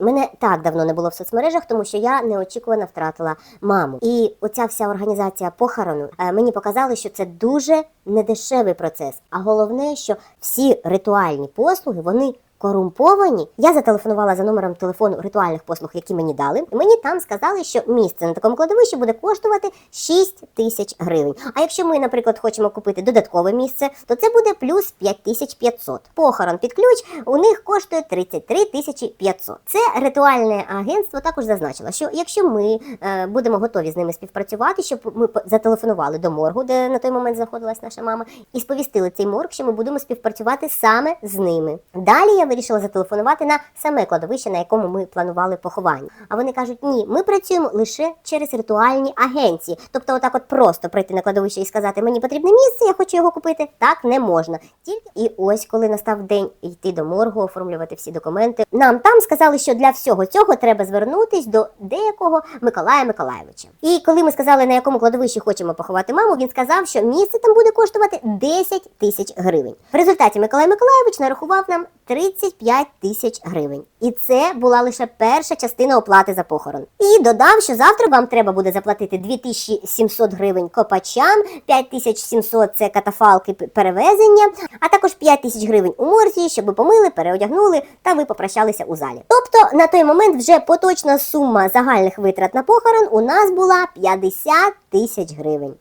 Мене так давно не було в соцмережах, тому що я неочікувано втратила маму. І оця вся організація похорону е, мені показали, що це дуже недешевий процес. А головне, що всі ритуальні послуги вони. Корумповані, я зателефонувала за номером телефону ритуальних послуг, які мені дали. Мені там сказали, що місце на такому кладовищі буде коштувати 6 тисяч гривень. А якщо ми, наприклад, хочемо купити додаткове місце, то це буде плюс 5500. Похорон під ключ у них коштує 33 тисячі 500. Це ритуальне агентство також зазначило, що якщо ми е, будемо готові з ними співпрацювати, щоб ми зателефонували до моргу, де на той момент знаходилась наша мама, і сповістили цей морг, що ми будемо співпрацювати саме з ними. Далі я вирішила зателефонувати на саме кладовище, на якому ми планували поховання. А вони кажуть: ні, ми працюємо лише через ритуальні агенції. Тобто, отак, от просто прийти на кладовище і сказати, мені потрібне місце, я хочу його купити. Так не можна. Тільки і ось, коли настав день йти до моргу, оформлювати всі документи. Нам там сказали, що для всього цього треба звернутись до деякого Миколая Миколаєвича. І коли ми сказали, на якому кладовищі хочемо поховати маму, він сказав, що місце там буде коштувати 10 тисяч гривень. В результаті Миколай Миколаєвич нарахував нам 35 тисяч гривень. І це була лише перша частина оплати за похорон. І додав, що завтра вам треба буде заплатити 2700 гривень копачам, 5700 – це катафалки перевезення, а також 5 тисяч гривень у морзі, щоб ви помили, переодягнули та ви попрощалися у залі. Тобто на той момент вже поточна сума загальних витрат на похорон у нас була 50 тисяч гривень.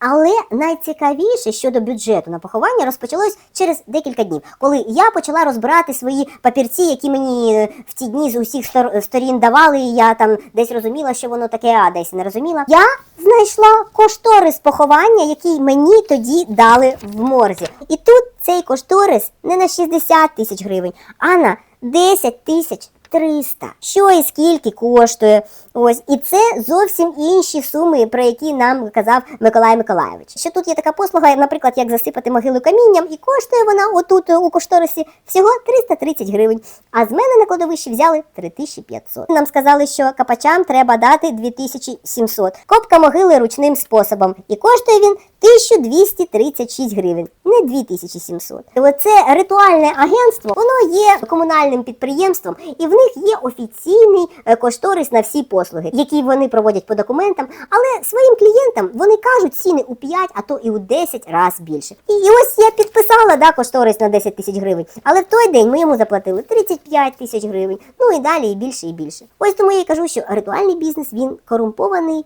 Але найцікавіше щодо бюджету на поховання розпочалось через декілька днів, коли я почала розбирати свої папірці, які мені е, в ті дні з усіх стор- сторін давали. І я там десь розуміла, що воно таке, а десь не розуміла. Я знайшла кошторис поховання, який мені тоді дали в морзі. І тут цей кошторис не на 60 тисяч гривень, а на 10 тисяч 300. Що і скільки коштує. Ось і це зовсім інші суми, про які нам казав Миколай Миколаєвич. Що тут є така послуга, наприклад, як засипати могилу камінням, і коштує вона отут е, у кошторисі всього 330 гривень. А з мене на кладовищі взяли 3500. Нам сказали, що капачам треба дати 2700. Копка могили ручним способом. І коштує він 1236 гривень, не 2700. І Оце ритуальне агентство, воно є комунальним підприємством, і в них є офіційний е, кошторис на всі послуги, які вони проводять по документам. Але своїм клієнтам вони кажуть ціни у 5, а то і у 10 разів більше. І, і ось я підписала да, кошторис на 10 тисяч гривень. Але в той день ми йому заплатили 35 тисяч гривень. Ну і далі і більше, і більше. Ось тому я і кажу, що ритуальний бізнес він корумпований